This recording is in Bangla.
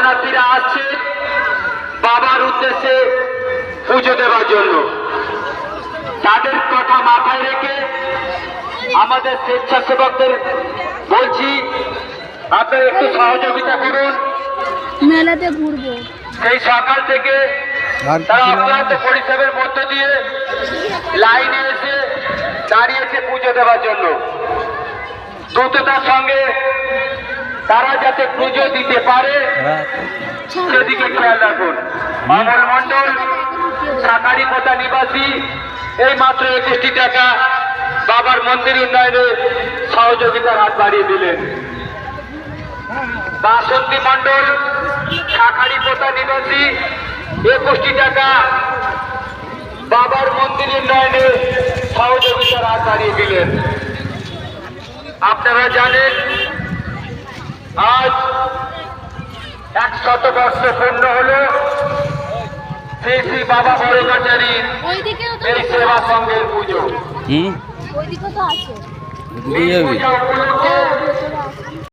শরণার্থীরা আসছে বাবার উদ্দেশ্যে পুজো দেওয়ার জন্য। তাদের কথা মাথায় রেখে আমাদের স্বেচ্ছাসেবকদের বলছি আপনারা একটু সহযোগিতা করুন। মেলাতে ঘুরবো। সেই সকাল থেকে তারা অক্লান্ত পরিষেবার মধ্য দিয়ে লাইনে এসে দাঁড়িয়েছে পুজো দেওয়ার জন্য। দ্রুততার সঙ্গে তারা যাতে পুজো দিতে পারে সেদিকে খেয়াল রাখুন। অমল মন্ডল সাকারি কোটা নিবাসী, এই মাত্র একুশটি টাকা বাবার মন্দির উন্নয়নে সহযোগিতার হাত বাড়িয়ে দিলেন। বাসন্তী মন্ডল শাখারি পোতা নিবাসী, একুশটি টাকা বাবার মন্দির উন্নয়নে সহযোগিতার হাত বাড়িয়ে দিলেন। আপনারা জানেন, আজ এক শত বর্ষ পূর্ণ হল। শ্রী শ্রী বাবা তো এই সেবা সঙ্গের পুজো। হুম? তো আছে।